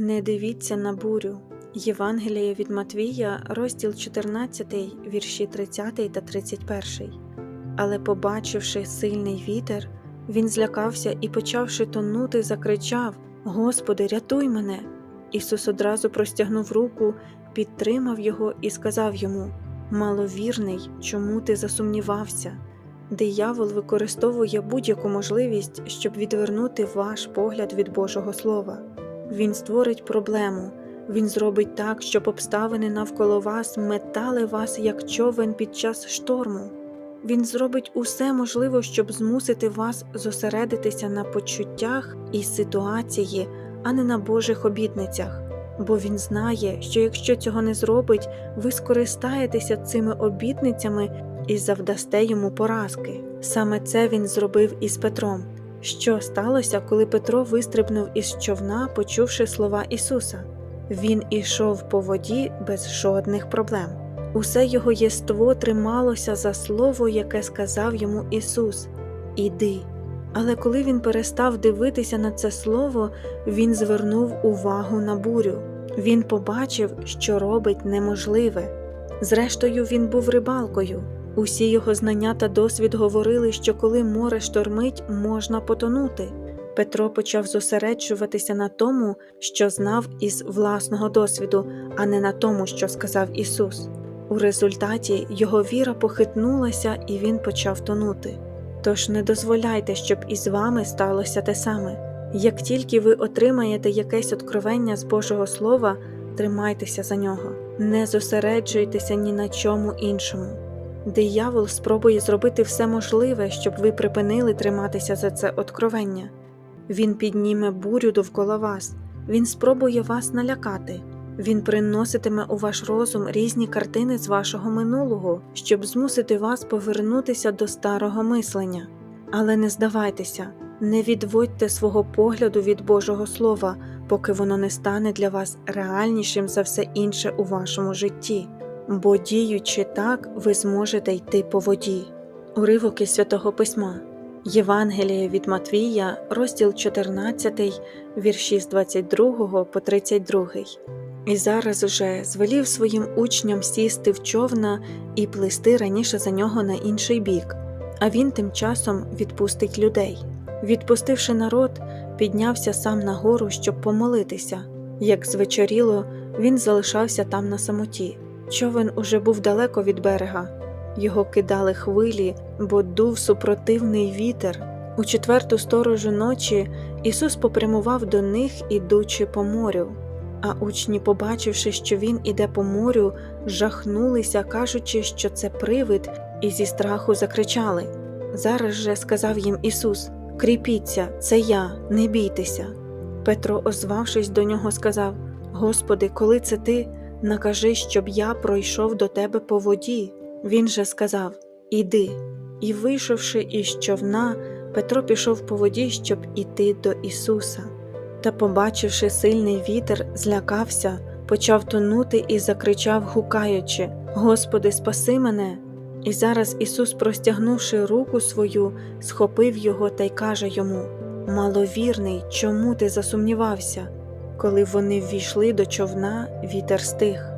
Не дивіться на бурю. Євангеліє від Матвія, розділ 14, вірші 30 та 31. Але, побачивши сильний вітер, він злякався і, почавши тонути, закричав: Господи, рятуй мене! Ісус одразу простягнув руку, підтримав його і сказав йому: Маловірний, чому ти засумнівався? Диявол використовує будь-яку можливість, щоб відвернути ваш погляд від Божого Слова. Він створить проблему, він зробить так, щоб обставини навколо вас метали вас як човен під час шторму. Він зробить усе можливе, щоб змусити вас зосередитися на почуттях і ситуації, а не на Божих обітницях. Бо він знає, що якщо цього не зробить, ви скористаєтеся цими обітницями і завдасте йому поразки. Саме це він зробив із Петром. Що сталося, коли Петро вистрибнув із човна, почувши слова Ісуса? Він ішов по воді без жодних проблем. Усе його єство трималося за слово, яке сказав йому Ісус Іди. Але коли він перестав дивитися на це слово, він звернув увагу на бурю. Він побачив, що робить неможливе. Зрештою, він був рибалкою. Усі його знання та досвід говорили, що коли море штормить, можна потонути. Петро почав зосереджуватися на тому, що знав із власного досвіду, а не на тому, що сказав Ісус. У результаті його віра похитнулася і він почав тонути. Тож не дозволяйте, щоб із вами сталося те саме. Як тільки ви отримаєте якесь откровення з Божого Слова, тримайтеся за нього, не зосереджуйтеся ні на чому іншому. Диявол спробує зробити все можливе, щоб ви припинили триматися за це откровення. Він підніме бурю довкола вас, він спробує вас налякати, він приноситиме у ваш розум різні картини з вашого минулого, щоб змусити вас повернутися до старого мислення. Але не здавайтеся, не відводьте свого погляду від Божого Слова, поки воно не стане для вас реальнішим за все інше у вашому житті. Бо діючи так, ви зможете йти по воді. Уривок із святого письма. Євангеліє від Матвія, розділ 14, вірші з 22 по 32. І зараз уже звелів своїм учням сісти в човна і плисти раніше за нього на інший бік, а він тим часом відпустить людей. Відпустивши народ, піднявся сам на гору, щоб помолитися. Як звечоріло, він залишався там на самоті. Човен уже був далеко від берега. Його кидали хвилі, бо дув супротивний вітер. У четверту сторожу ночі Ісус попрямував до них, ідучи по морю. А учні, побачивши, що він іде по морю, жахнулися, кажучи, що це привид, і зі страху закричали. Зараз же сказав їм Ісус: Кріпіться, це я, не бійтеся. Петро, озвавшись до нього, сказав: Господи, коли це ти, накажи, щоб я пройшов до тебе по воді. Він же сказав Іди. І, вийшовши із човна, Петро пішов по воді, щоб іти до Ісуса. Та, побачивши сильний вітер, злякався, почав тонути і закричав, гукаючи: Господи, спаси мене! І зараз Ісус, простягнувши руку свою, схопив його та й каже йому: Маловірний, чому ти засумнівався? Коли вони ввійшли до човна, вітер стих.